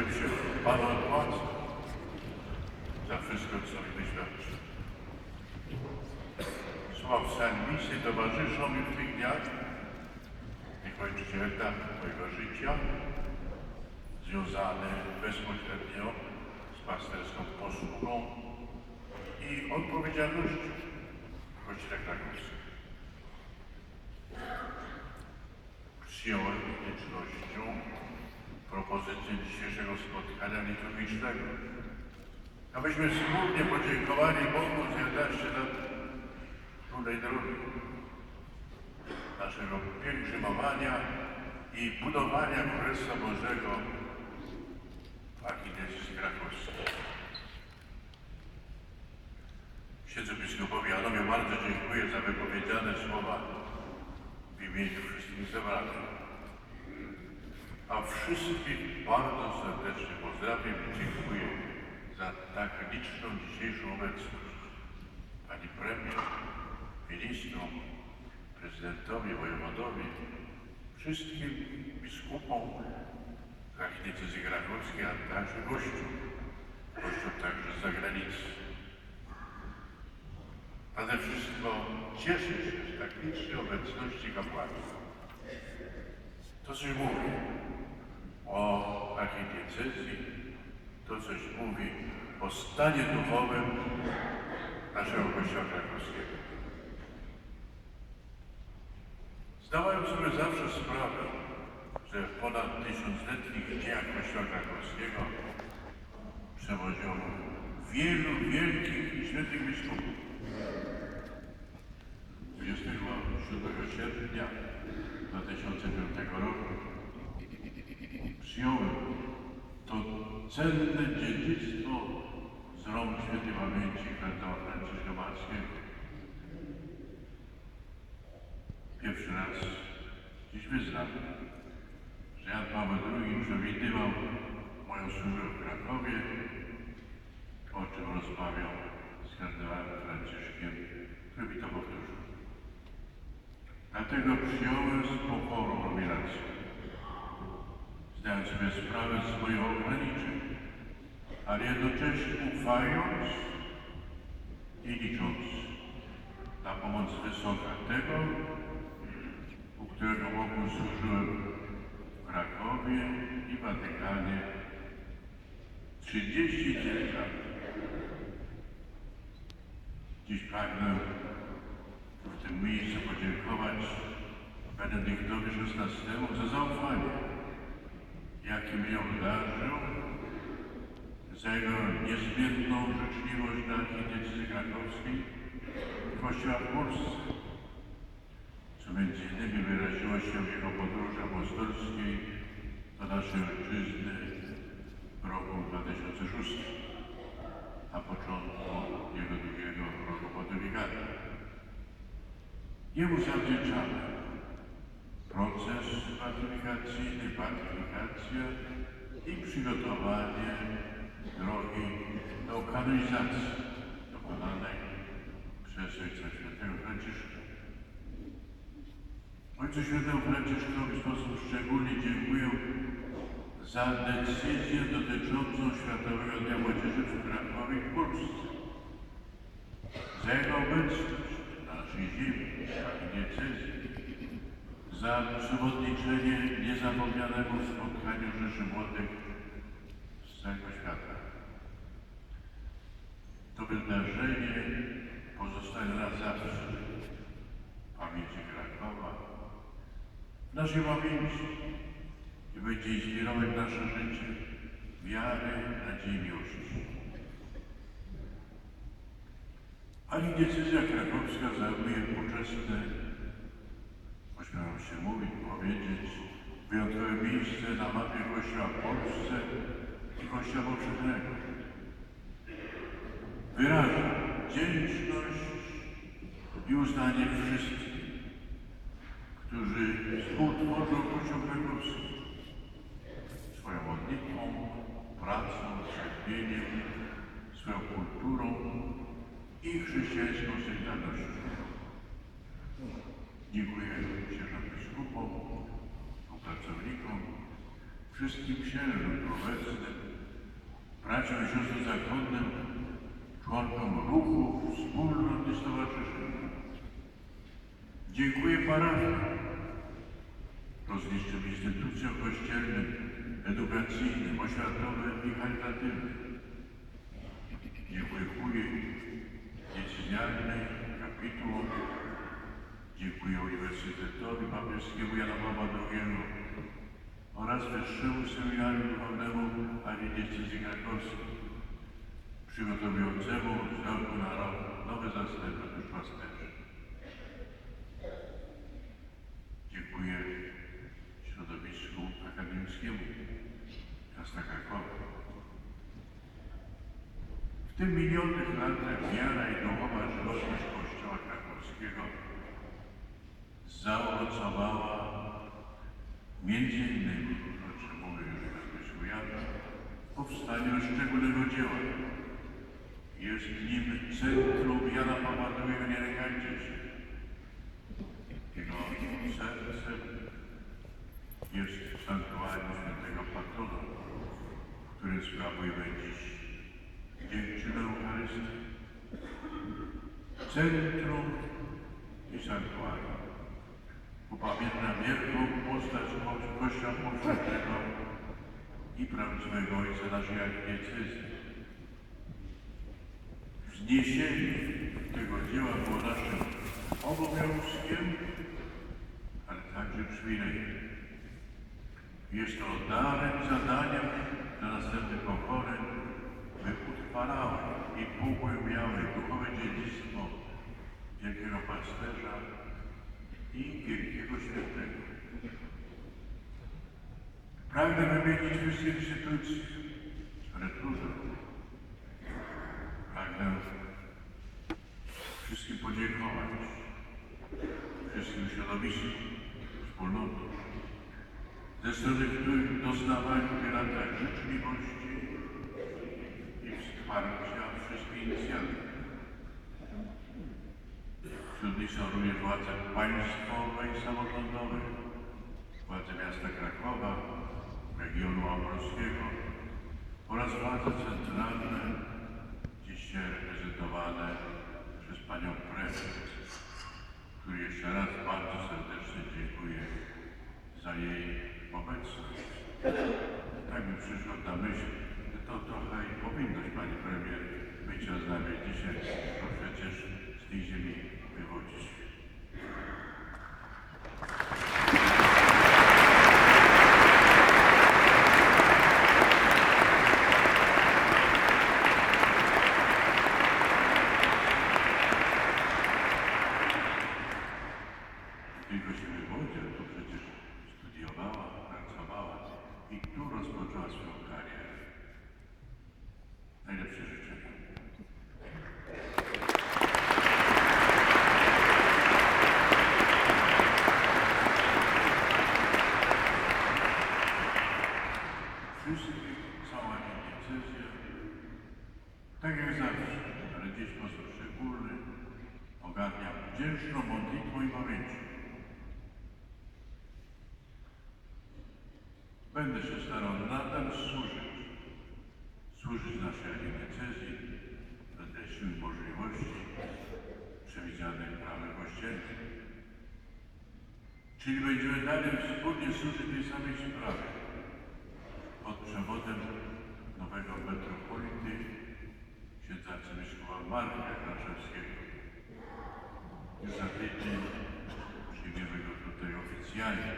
Czym się Panu odpłaca za wszystko, co mi wyświadczy. Słowa psalmisty towarzyszą mi w tych dniach. Niech Ojczyźnie etap mojego życia związany bezpośrednio z pasterską posługą i odpowiedzialnością w Kościele Krakowskim. Przyjąłem z wdzięcznością propozycję dzisiejszego spotkania liturgicznego, abyśmy wspólnie podziękowali Bogu za 11 lat trudnej drogi, naszego pielgrzymowania i budowania Królestwa Bożego w archidiecezji krakowskiej. Księdzu biskupowi Janowi bardzo dziękuję za wypowiedziane słowa w imieniu wszystkich zebranych. A wszystkich bardzo serdecznie pozdrawiam i dziękuję za tak liczną dzisiejszą obecność. Pani premier, ministrom, prezydentowi, wojewodowi, wszystkim biskupom z archidiecezji krakowskiej, a także gościom, gościom także z zagranicy. Nade wszystko cieszę się z tak licznej obecności kapłanów. To coś mówi o archidiecezji, to coś mówi o stanie duchowym naszego Kościoła krakowskiego. Zdawałem sobie zawsze sprawę, że w ponad tysiącletnich dziejach Kościoła krakowskiego przewodzono wielu wielkich i świętych biskupów. 27 sierpnia 2005 roku przyjąłem to cenne dziedzictwo z rąk świętej pamięci kardynała Franciszka Marskiego. Pierwszy raz dziś wyznam, że Jan Paweł II przewidywał moją służbę w Krakowie, o czym rozmawiał z kardynałem Franciszkiem, który mi to powtórzył. Dlatego przyjąłem z pokorą nominację, zdając sobie sprawę z moich ograniczeń, ale jednocześnie ufając i licząc na pomoc wysoka tego, u którego boku służyłem w Krakowie i Watykanie 39 lat. Dziś pragnę w tym miejscu podziękować Benedyktowi XVI za zaufanie, jakie mi obdarzył, za jego niezmienną życzliwość dla archidiecezji krakowskiej Kościoła w Polsce, co między innymi wyraziło się w jego podróży apostolskiej do naszej ojczyzny w roku 2006, na początku jego drugiego roku pontyfikatu. Jemu zawdzięczamy proces pacyfikacyjny, pacyfikacja i przygotowanie drogi do kanonizacji dokonanej przez Ojca Świętego Franciszka. Ojcu Świętemu Franciszkowi w sposób szczególny dziękuję za decyzję dotyczącą Światowego Dnia Młodzieży w Krakowie w Polsce. Za jego obecność na naszej ziemi, w diecezji, za przewodniczenie niezapomnianemu spotkaniu Rzeszy Młodych z całego świata. To wydarzenie pozostanie na zawsze w pamięci Krakowa, w naszej pamięci i będzie inspirować nasze życie wiary, nadziei, miłości. Ani decyzja krakowska zajmuje poczesne, miejsce na mapie Kościoła w Polsce i Kościoła powszechnego. Wyrażam wdzięczność i uznanie wszystkich, którzy współtworzą Kościół krakowski swoją modlitwą, pracą, cierpieniem, swoją kulturą i chrześcijańską solidarnością. Dziękuję księżom biskupom, współpracownikom, wszystkim księżom obecnym braciom i siostrom zakonnym, członkom ruchu, wspólnot i stowarzyszeń. Dziękuję parafii, rozlicznym instytucjom kościelnym, edukacyjnym, oświatowym i charytatywnym. Dziękuję kurii diecezjalnej, kapitułom. Dziękuję Uniwersytetowi Papieskiego Jana Pawła II oraz Wyższemu Seminarium Duchownemu Archidiecezji Krakowskiej, przygotowującemu roku na rok nowe zastępy duszpasterzy. Dziękuję środowisku akademickiemu miasta Krakowa. W tym minionych latach wiara i duchowa żywotność Kościoła krakowskiego zaowocowała między innymi, o czym mówił już Bezpieczny Jan, powstaniu szczególnego dzieła. Jest nim centrum Jana Pawła II, nie lękajcie się. Jego sercem jest sanktuarium świętego patrona, w którym sprawujemy dziś dziękczynę Eucharystię. Centrum i sanktuarium upamiętnia wielką postać Ko- Kościoła Powszechnego i prawdziwego Ojca naszej archidiecezji. Wzniesienie tego dzieła było naszym obowiązkiem, ale także przywilejem. Jest to darem zadaniem dla następnych pokoleń, by utrwalały i pogłębiały duchowe dziedzictwo wielkiego pasterza i wielkiego świętego. Pragnę wymienić wszystkie instytucje, ale trudno. Pragnę wszystkim podziękować, wszystkim środowiskom, wspólnotom, ze strony których doznawałem w tych latach życzliwości i wsparcia wszystkich inicjatyw. Są również władze państwowe i samorządowe, władze miasta Krakowa, regionu małopolskiego oraz władze centralne, dziś reprezentowane przez panią prezes, której jeszcze raz bardzo serdecznie dziękuję za jej obecność. Tak mi przyszło na myśl, że to trochę i powinność pani premier być z nami dzisiaj, bo przecież z tej ziemi people just Wszystkich, cała diecezja, tak jak zawsze, ale dziś sposób szczególny, ogarnia wdzięczną modlitwą i pamięcią. Będę się starał nadal służyć, służyć naszej diecezji, wedle sił możliwości przewidzianych prawem kościelnym. Czyli będziemy dalej wspólnie służyć tej samej sprawie pod przewodem nowego metropolity księdza arcybiskupa Marka Kraszewskiego. Już za tydzień przyjmiemy go tutaj oficjalnie